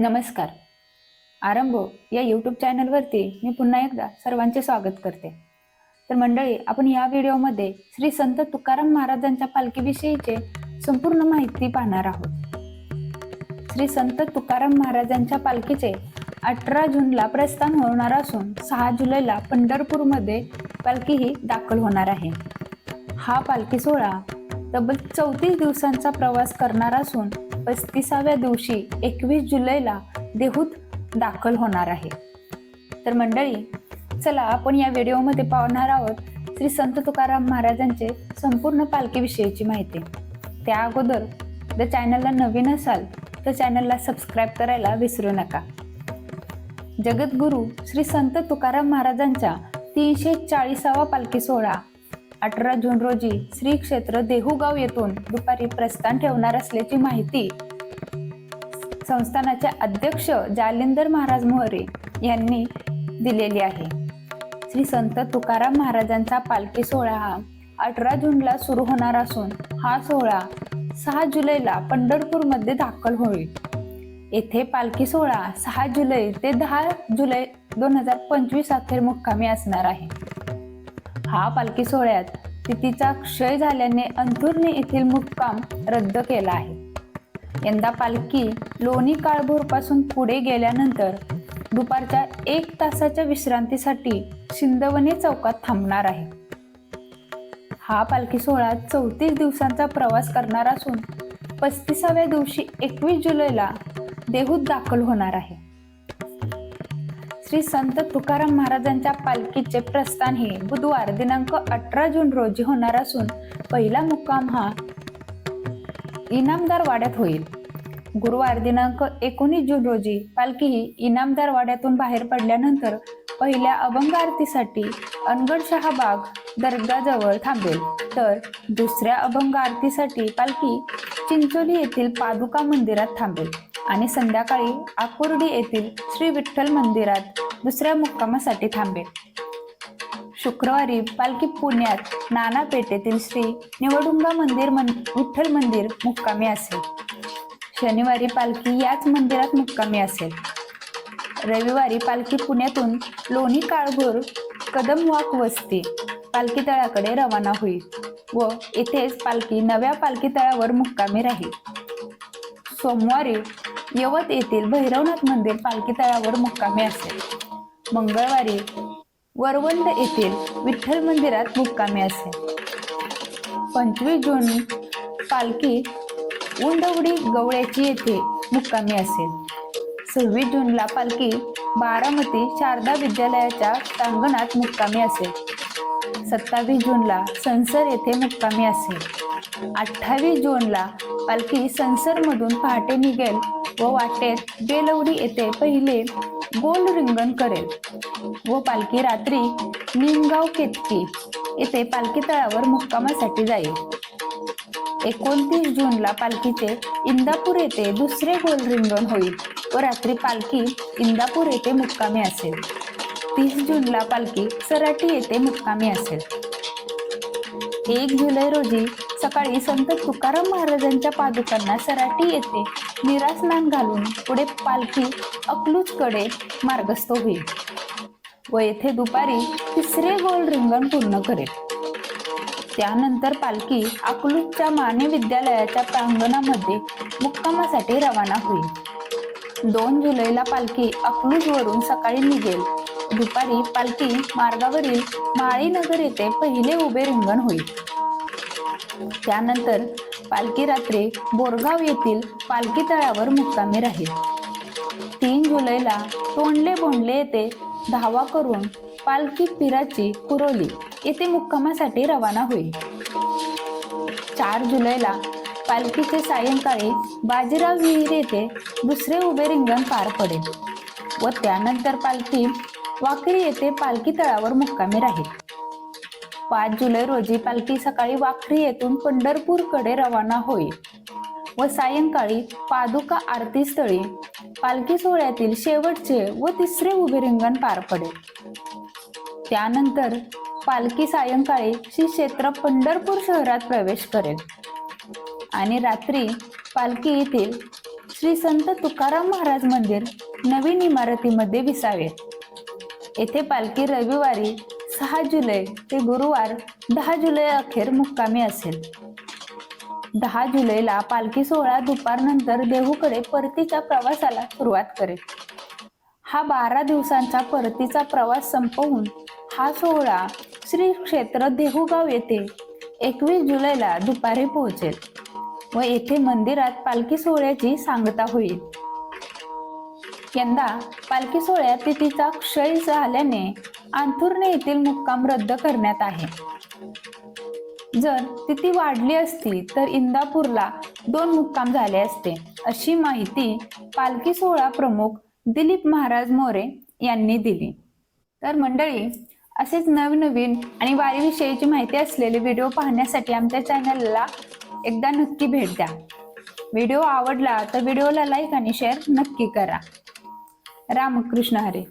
नमस्कार. आरंभ या यूट्यूब चॅनलवरती मी पुन्हा एकदा सर्वांचे स्वागत करते. तर मंडळी आपण या व्हिडिओमध्ये श्री संत तुकाराम महाराजांच्या पालखीविषयीचे संपूर्ण माहिती पाहणार आहोत. श्री संत तुकाराम महाराजांच्या पालखीचे अठरा जूनला प्रस्थान होणार असून सहा जुलैला पंढरपूरमध्ये पालखी ही दाखल होणार आहे. हा पालखी सोहळा तब्बल चौतीस दिवसांचा प्रवास करणार असून पस्तीसाव्या दिवशी एकवीस जुलैला देहूत दाखल होणार आहे. तर मंडळी चला आपण या व्हिडिओमध्ये पाहणार आहोत श्री संत तुकाराम महाराजांचे संपूर्ण पालखीविषयीची माहिती. त्या अगोदर जर चॅनलला नवीन असाल तर चॅनलला सबस्क्राईब करायला विसरू नका. जगद्गुरू श्री संत तुकाराम महाराजांच्या तीनशे चाळीसावा पालखी सोहळा अठरा जून रोजी श्री क्षेत्र देहूगाव येथून दुपारी प्रस्थान ठेवणार असल्याची माहिती संस्थानाचे अध्यक्ष जालिंदर महाराज मोहरे यांनी दिलेली आहे. श्री संत तुकाराम महाराजांचा पालखी सोहळा हा अठरा जूनला सुरू होणार असून हा सोहळा सहा जुलैला पंढरपूरमध्ये दाखल होईल. येथे पालखी सोहळा सहा जुलै ते दहा जुलै दोन हजार पंचवीस अखेर मुक्कामी असणार आहे. हा पालखी सोहळ्यात तिथीचा क्षय झाल्याने अंथुरने येथील मुक्काम रद्द केला आहे. यंदा पालखी लोणी काळभोरपासून पुढे गेल्यानंतर दुपारच्या एक तासाच्या विश्रांतीसाठी शिंदवणे चौकात थांबणार आहे. हा पालखी सोहळा चौतीस दिवसांचा प्रवास करणार असून पस्तीसाव्या दिवशी एकवीस जुलैला देहूत दाखल होणार आहे. श्री संत तुकाराम महाराजांच्या पालखीचे प्रस्थान हे बुधवार दिनांक अठरा जून रोजी होणार असून पहिला मुक्काम हा इनामदार वाड्यात होईल. गुरुवार दिनांक एकोणीस जून रोजी पालखी ही इनामदार वाड्यातून बाहेर पडल्यानंतर पहिल्या अभंग आरतीसाठी अनगड शहाबाग दर्गाजवळ थांबेल. तर दुसऱ्या अभंग आरतीसाठी पालखी चिंचोली येथील पादुका मंदिरात थांबेल. आणि संध्याकाळी आकुर्डी येथील श्री विठ्ठल मंदिरात दुसऱ्या मुक्कामासाठी थांबेल. शुक्रवारी पालखी पुण्यात नाना पेठेतील श्री निवडुंगा मंदिर मन विठ्ठल मंदिर मुक्कामी असेल. शनिवारी पालखी याच मंदिरात मुक्कामी असेल. रविवारी पालखी पुण्यातून लोणी काळभोर कदमवाक वस्ती पालखी तळाकडे रवाना होईल व येथेच पालखी नव्या पालखी तळावर मुक्कामी राहील. सोमवारी यवत येथील भैरवनाथ मंदिर पालखी तळावर मुक्कामी असेल. मंगळवारी वरवंड येथील विठ्ठल मंदिरात मुक्कामी असेल. पंचवीस जून पालखी उंडवडी गवळ्याची येथे मुक्कामी असेल. सव्वीस जूनला पालखी बारामती शारदा विद्यालयाच्या प्रांगणात मुक्कामी असेल. सत्तावीस जूनला संसर येथे मुक्कामी असेल. अठ्ठावीस जूनला पालखी संसरमधून पहाटे निघेल व वाटेत बेलवडी येथे पहिले गोल रिंगण करेल. व पालखी रात्री निमगाव केतकी येथे पालखी तळावर मुक्कामासाठी जाईल. एकोणतीस जूनला पालखीचे इंदापूर येथे दुसरे गोल रिंगण होईल व रात्री पालखी इंदापूर येथे मुक्कामी असेल. तीस जूनला पालखी सराटी येथे मुक्कामी असेल. एक जुलै रोजी सकाळी संत तुकाराम महाराजांच्या पादुकांना सराटी येथे निरास्नान घालून पुढे पालखी अकलूजकडे मार्गस्थ होईल. व येथे दुपारी तिसरे गोल रिंगण पूर्ण करेल. त्यानंतर पालखी अकलूजच्या माने विद्यालयाच्या प्रांगणामध्ये मुक्कामासाठी रवाना होईल. दोन जुलैला पालखी अकलूजवरून सकाळी निघेल. दुपारी पालखी मार्गावरील माळीनगर येथे पहिले उभे रिंगण होईल. त्यानंतर पालखी रात्री बोरगाव येथील पालखी तळावर मुक्कामी राहील. तीन जुलैला तोंडले बोंडले येथे धावा करून पालखी पिराची कुरोली येथे मुक्कामासाठी रवाना होईल. चार जुलैला पालखीचे सायंकाळी बाजीराव विहीर येथे दुसरे उभे रिंगण पार पडेल व त्यानंतर पालखी वाकरी येथे पालखी तळावर मुक्कामी राहील. पाच जुलै रोजी पालखी सकाळी वाखरी येथून पंढरपूरकडे रवाना होईल. व सायंकाळी पादुका आरती स्थळी पालखी सोहळ्यातील शेवटचे व तिसरे उभे रिंगण पार पडेल. त्यानंतर पालखी सायंकाळी श्री क्षेत्र पंढरपूर शहरात प्रवेश करेल. आणि रात्री पालखी येथील श्री संत तुकाराम महाराज मंदिर नवीन इमारतीमध्ये विसावे येथे पालखी रविवारी सहा जुलै ते गुरुवार दहा जुलै अखेर मुक्कामी असेल. दहा जुलैला पालखी सोहळा दुपारनंतर देहूकडे परतीच्या प्रवासाला सुरुवात करेल. हा बारा दिवसांचा परतीचा प्रवास संपवून हा सोहळा श्री क्षेत्र देहूगाव येथे एकवीस जुलैला दुपारी पोहोचेल व येथे मंदिरात पालखी सोहळ्याची सांगता होईल. यंदा पालखी सोहळ्यात तिथीचा क्षय झाल्याने अंथुर्णे येथील मुक्काम रद्द करण्यात आहे. जर तिथी वाढली असती तर इंदापूरला दोन मुक्काम झाले असते अशी माहिती पालखी सोहळा प्रमुख दिलीप महाराज मोरे यांनी दिली. तर मंडळी असेच नवनवीन आणि वारीविषयीची माहिती असलेले व्हिडिओ पाहण्यासाठी आमच्या चॅनलला एकदा नक्की भेट द्या. व्हिडिओ आवडला तर व्हिडिओला लाईक आणि शेअर नक्की करा. रामकृष्ण हरे.